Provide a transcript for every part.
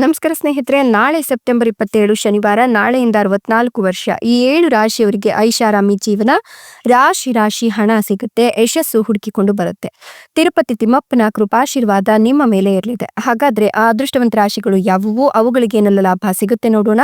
ನಮಸ್ಕಾರ ಸ್ನೇಹಿತರೆ, ನಾಳೆ ಸೆಪ್ಟೆಂಬರ್ ಇಪ್ಪತ್ತೇಳು, ಶನಿವಾರ, ನಾಳೆಯಿಂದ ಅರವತ್ನಾಲ್ಕು ವರ್ಷ, ಈ ಏಳು ರಾಶಿಯವರಿಗೆ ಐಷಾರಾಮಿ ಜೀವನ, ರಾಶಿ ರಾಶಿ ಹಣ ಸಿಗುತ್ತೆ, ಯಶಸ್ಸು ಹುಡುಕಿಕೊಂಡು ಬರುತ್ತೆ. ತಿರುಪತಿ ತಿಮ್ಮಪ್ಪನ ಕೃಪಾಶೀರ್ವಾದ ನಿಮ್ಮ ಮೇಲೆ ಇರಲಿದೆ. ಹಾಗಾದ್ರೆ ಆ ಅದೃಷ್ಟವಂತ ರಾಶಿಗಳು ಯಾವುವು? ಅವುಗಳಿಗೆ ಏನೆಲ್ಲ ಲಾಭ ಸಿಗುತ್ತೆ ನೋಡೋಣ.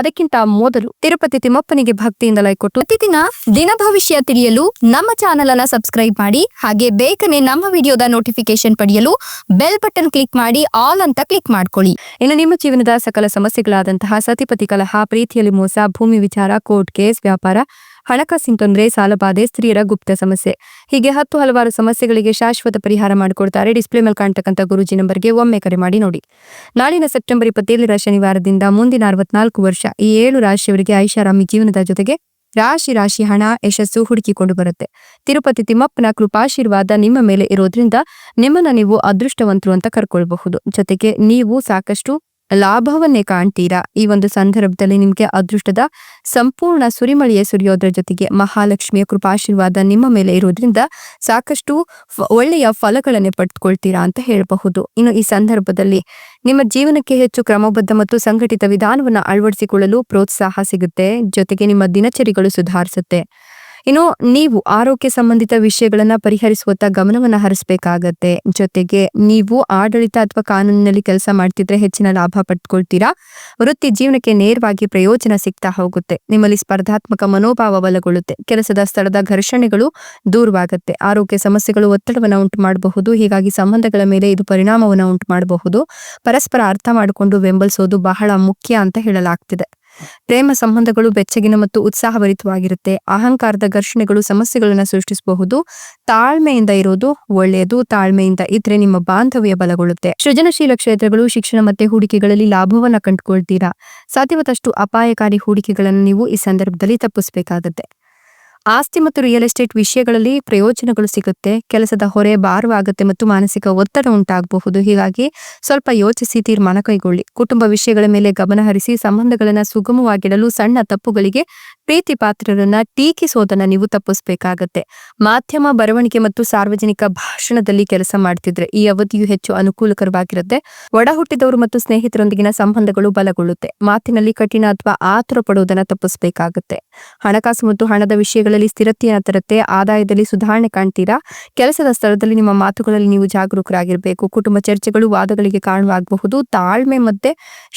ಅದಕ್ಕಿಂತ ಮೊದಲು ತಿರುಪತಿ ತಿಮ್ಮಪ್ಪನಿಗೆ ಭಕ್ತಿಯಿಂದ ಲೈಕ್ ಕೊಟ್ಟು, ಪ್ರತಿದಿನ ದಿನ ಭವಿಷ್ಯ ತಿಳಿಯಲು ನಮ್ಮ ಚಾನೆಲ್ ಅನ್ನ ಸಬ್ಸ್ಕ್ರೈಬ್ ಮಾಡಿ, ಹಾಗೆ ಬೇಗನೆ ನಮ್ಮ ವಿಡಿಯೋದ ನೋಟಿಫಿಕೇಶನ್ ಪಡೆಯಲು ಬೆಲ್ ಬಟನ್ ಕ್ಲಿಕ್ ಮಾಡಿ, ಆಲ್ ಅಂತ ಕ್ಲಿಕ್ ಮಾಡ್ಕೊಳ್ಳಿ. ಇನ್ನು ನಿಮ್ಮ ಜೀವನದ ಸಕಲ ಸಮಸ್ಯೆಗಳಾದಂತಹ ಸತಿಪತಿ ಕಲಹ, ಪ್ರೀತಿಯಲ್ಲಿ ಮೋಸ, ಭೂಮಿ ವಿಚಾರ, ಕೋರ್ಟ್ ಕೇಸ್, ವ್ಯಾಪಾರ, ಹಣಕಾಸಿನ ತೊಂದರೆ ಸಾಲಬಾಧೆ ಸ್ತ್ರೀಯರ ಗುಪ್ತ ಸಮಸ್ಯೆ. ಹೀಗೆ ಹತ್ತು ಹಲವಾರು ಸಮಸ್ಯೆಗಳಿಗೆ ಶಾಶ್ವತ ಪರಿಹಾರ ಮಾಡಿಕೊಡ್ತಾರೆ. ಡಿಸ್ಪ್ಲೇ ಮೇಲೆ ಕಾಣ್ತಕ್ಕಂಥ ಗುರುಜಿ ನಂಬರ್ಗೆ ಒಮ್ಮೆ ಕರೆ ಮಾಡಿ ನೋಡಿ. ನಾಳಿನ ಸೆಪ್ಟೆಂಬರ್ ಇಪ್ಪತ್ತೇಳರ ಶನಿವಾರದಿಂದ ಮುಂದಿನ ಅರವತ್ನಾಲ್ಕು ವರ್ಷ, ಈ ಏಳು ರಾಶಿಯವರಿಗೆ ಐಷಾರಾಮಿ ಜೀವನದ ಜೊತೆಗೆ ರಾಶಿ ರಾಶಿ ಹಣ, ಯಶಸ್ಸು ಹುಡುಕಿಕೊಂಡು ಬರುತ್ತೆ. ತಿರುಪತಿ ತಿಮ್ಮಪ್ಪನ ಕೃಪಾಶೀರ್ವಾದ ನಿಮ್ಮ ಮೇಲೆ ಇರೋದ್ರಿಂದ ನಿಮ್ಮನ್ನ ನೀವು ಅದೃಷ್ಟವಂತರು ಅಂತ ಕರ್ಕೊಳ್ಬಹುದು. ಜೊತೆಗೆ ನೀವು ಸಾಕಷ್ಟು ಲಾಭವನ್ನೇ ಕಾಣ್ತೀರಾ? ಈ ಒಂದು ಸಂದರ್ಭದಲ್ಲಿ ನಿಮಗೆ ಅದೃಷ್ಟದ ಸಂಪೂರ್ಣ ಸುರಿಮಳೆಯ ಸುರಿಯೋದ್ರ ಜೊತೆಗೆ ಮಹಾಲಕ್ಷ್ಮಿಯ ಕೃಪಾಶೀರ್ವಾದ ನಿಮ್ಮ ಮೇಲೆ ಇರೋದ್ರಿಂದ ಸಾಕಷ್ಟು ಒಳ್ಳೆಯ ಫಲಗಳನ್ನೇ ಪಡೆದುಕೊಳ್ತೀರಾ ಅಂತ ಹೇಳಬಹುದು. ಇನ್ನು ಈ ಸಂದರ್ಭದಲ್ಲಿ ನಿಮ್ಮ ಜೀವನಕ್ಕೆ ಹೆಚ್ಚು ಕ್ರಮಬದ್ಧ ಮತ್ತು ಸಂಘಟಿತ ವಿಧಾನವನ್ನು ಅಳವಡಿಸಿಕೊಳ್ಳಲು ಪ್ರೋತ್ಸಾಹ ಸಿಗುತ್ತೆ. ಜೊತೆಗೆ ನಿಮ್ಮ ದಿನಚರಿಗಳು ಸುಧಾರಿಸುತ್ತೆ. ಇನ್ನು ನೀವು ಆರೋಗ್ಯ ಸಂಬಂಧಿತ ವಿಷಯಗಳನ್ನ ಪರಿಹರಿಸುವತ್ತ ಗಮನವನ್ನ ಹರಿಸಬೇಕಾಗತ್ತೆ. ಜೊತೆಗೆ ನೀವು ಆಡಳಿತ ಅಥವಾ ಕಾನೂನಿನಲ್ಲಿ ಕೆಲಸ ಮಾಡ್ತಿದ್ರೆ ಹೆಚ್ಚಿನ ಲಾಭ ಪಡ್ಕೊಳ್ತೀರಾ ವೃತ್ತಿ ಜೀವನಕ್ಕೆ ನೇರವಾಗಿ ಪ್ರಯೋಜನ ಸಿಗ್ತಾ ಹೋಗುತ್ತೆ. ನಿಮ್ಮಲ್ಲಿ ಸ್ಪರ್ಧಾತ್ಮಕ ಮನೋಭಾವ ಬಲಗೊಳ್ಳುತ್ತೆ. ಕೆಲಸದ ಸ್ಥಳದ ಘರ್ಷಣೆಗಳು ದೂರವಾಗುತ್ತೆ. ಆರೋಗ್ಯ ಸಮಸ್ಯೆಗಳು ಒತ್ತಡವನ್ನು ಉಂಟು ಮಾಡಬಹುದು ಹೀಗಾಗಿ ಸಂಬಂಧಗಳ ಮೇಲೆ ಇದು ಪರಿಣಾಮವನ್ನು ಉಂಟು ಮಾಡಬಹುದು ಪರಸ್ಪರ ಅರ್ಥ ಮಾಡಿಕೊಂಡು ಬೆಂಬಲಿಸೋದು ಬಹಳ ಮುಖ್ಯ ಅಂತ ಹೇಳಲಾಗ್ತಿದೆ. ಪ್ರೇಮ ಸಂಬಂಧಗಳು ಬೆಚ್ಚಗಿನ ಮತ್ತು ಉತ್ಸಾಹಭರಿತವಾಗಿರುತ್ತೆ. ಅಹಂಕಾರದ ಘರ್ಷಣೆಗಳು ಸಮಸ್ಯೆಗಳನ್ನು ಸೃಷ್ಟಿಸಬಹುದು. ತಾಳ್ಮೆಯಿಂದ ಇರೋದು ಒಳ್ಳೆಯದು. ತಾಳ್ಮೆಯಿಂದ ಇದ್ರೆ ನಿಮ್ಮ ಬಾಂಧವ್ಯ ಬಲಗೊಳ್ಳುತ್ತೆ. ಸೃಜನಶೀಲ ಕ್ಷೇತ್ರಗಳು ಶಿಕ್ಷಣ ಮತ್ತೆ ಹೂಡಿಕೆಗಳಲ್ಲಿ ಲಾಭವನ್ನ ಕಂಡುಕೊಳ್ತೀರಾ? ಸಾಧ್ಯವಾದಷ್ಟು ಅಪಾಯಕಾರಿ ಹೂಡಿಕೆಗಳನ್ನು ನೀವು ಈ ಸಂದರ್ಭದಲ್ಲಿ ತಪ್ಪಿಸಬೇಕಾಗತ್ತೆ. ಆಸ್ತಿ ಮತ್ತು ರಿಯಲ್ ಎಸ್ಟೇಟ್ ವಿಷಯಗಳಲ್ಲಿ ಪ್ರಯೋಜನಗಳು ಸಿಗುತ್ತೆ. ಕೆಲಸದ ಹೊರೆ ಭಾರವಾಗುತ್ತೆ ಮತ್ತು ಮಾನಸಿಕ ಒತ್ತಡ ಉಂಟಾಗಬಹುದು. ಹೀಗಾಗಿ ಸ್ವಲ್ಪ ಯೋಚಿಸಿ ತೀರ್ಮಾನ ಕೈಗೊಳ್ಳಿ. ಕುಟುಂಬ ವಿಷಯಗಳ ಮೇಲೆ ಗಮನ ಹರಿಸಿ ಸಂಬಂಧಗಳನ್ನ ಸುಗಮವಾಗಿಡಲು ಸಣ್ಣ ತಪ್ಪುಗಳಿಗೆ ಪ್ರೀತಿ ಪಾತ್ರರನ್ನ ಟೀಕಿಸೋದನ್ನ ನೀವು ತಪ್ಪಿಸಬೇಕಾಗತ್ತೆ. ಮಾಧ್ಯಮ, ಬರವಣಿಗೆ ಮತ್ತು ಸಾರ್ವಜನಿಕ ಭಾಷಣದಲ್ಲಿ ಕೆಲಸ ಮಾಡ್ತಿದ್ರೆ ಈ ಅವಧಿಯು ಹೆಚ್ಚು ಅನುಕೂಲಕರವಾಗಿರುತ್ತೆ. ಒಡ ಹುಟ್ಟಿದವರು ಮತ್ತು ಸ್ನೇಹಿತರೊಂದಿಗಿನ ಸಂಬಂಧಗಳು ಬಲಗೊಳ್ಳುತ್ತೆ. ಮಾತಿನಲ್ಲಿ ಕಠಿಣ ಅಥವಾ ಆತುರ ಪಡುವುದನ್ನ ತಪ್ಪಿಸಬೇಕಾಗುತ್ತೆ. ಹಣಕಾಸು ಮತ್ತು ಹಣದ ವಿಷಯಗಳಲ್ಲಿ ಸ್ಥಿರತೆಯ ತರತ್ತೆ ಆದಾಯದಲ್ಲಿ ಸುಧಾರಣೆ ಕಾಣ್ತೀರಾ? ಕೆಲಸದ ಸ್ಥಳದಲ್ಲಿ ನಿಮ್ಮ ಮಾತುಗಳಲ್ಲಿ ನೀವು ಜಾಗರೂಕರಾಗಿರಬೇಕು. ಕುಟುಂಬ ಚರ್ಚೆಗಳು ವಾದಗಳಿಗೆ ಕಾರಣವಾಗಬಹುದು. ತಾಳ್ಮೆ ಮತ್ತೆ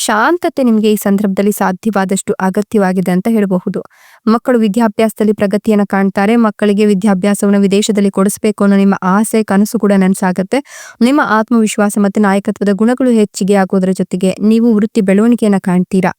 ಶಾಂತತೆ ನಿಮಗೆ ಈ ಸಂದರ್ಭದಲ್ಲಿ ಸಾಧ್ಯವಾದಷ್ಟು ಅಗತ್ಯವಾಗಿದೆ ಅಂತ ಹೇಳಬಹುದು. ಮಕ್ಕಳು ವಿದ್ಯಾಭ್ಯಾಸದಲ್ಲಿ ಪ್ರಗತಿಯನ್ನ ಕಾಣ್ತಾರೆ. ಮಕ್ಕಳಿಗೆ ವಿದ್ಯಾಭ್ಯಾಸವನ್ನು ವಿದೇಶದಲ್ಲಿ ಕೊಡಿಸಬೇಕು ಅನ್ನೋ ನಿಮ್ಮ ಆಸೆ, ಕನಸು ಕೂಡ ನನಸಾಗತ್ತೆ. ನಿಮ್ಮ ಆತ್ಮವಿಶ್ವಾಸ ಮತ್ತೆ ನಾಯಕತ್ವದ ಗುಣಗಳು ಹೆಚ್ಚಿಗೆ ಆಗೋದ್ರ ಜೊತೆಗೆ ನೀವು ವೃತ್ತಿ ಬೆಳವಣಿಗೆಯನ್ನ ಕಾಣ್ತೀರಾ?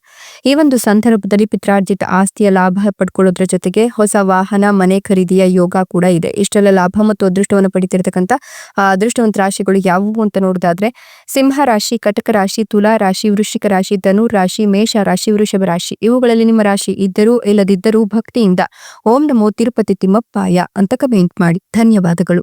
ಈ ಒಂದು ಸಂದರ್ಭದಲ್ಲಿ ಪಿತ್ರಾರ್ಜಿತ ಆಸ್ತಿಯ ಲಾಭ ಪಡ್ಕೊಳ್ಳೋದ್ರ ಜೊತೆಗೆ ಹೊಸ ವಾಹನ ಮನೆ ಖರೀದಿಯ ಯೋಗ ಕೂಡ ಇದೆ. ಇಷ್ಟೆಲ್ಲ ಲಾಭ ಮತ್ತು ಅದೃಷ್ಟವನ್ನು ಪಡಿತಿರ್ತಕ್ಕಂಥ ಅದೃಷ್ಟವಂತ ರಾಶಿಗಳು ಯಾವುವು ಅಂತ ನೋಡೋದಾದ್ರೆ, ಸಿಂಹ ರಾಶಿ, ಕಟಕ ರಾಶಿ, ತುಲಾ ರಾಶಿ, ವೃಶ್ಚಿಕ ರಾಶಿ, ಧನು ರಾಶಿ, ಮೇಷ ರಾಶಿ, ವೃಷಭ ರಾಶಿ, ಇವುಗಳಲ್ಲಿ ನಿಮ್ಮ ರಾಶಿ ಇದ್ದರೂ ಇಲ್ಲದಿದ್ದರೂ ಭಕ್ತಿಯಿಂದ ಓಂ ನಮೋ ತಿರುಪತಿ ತಿಮ್ಮಪ್ಪಾಯ ಅಂತ ಕಮೆಂಟ್ ಮಾಡಿ. ಧನ್ಯವಾದಗಳು.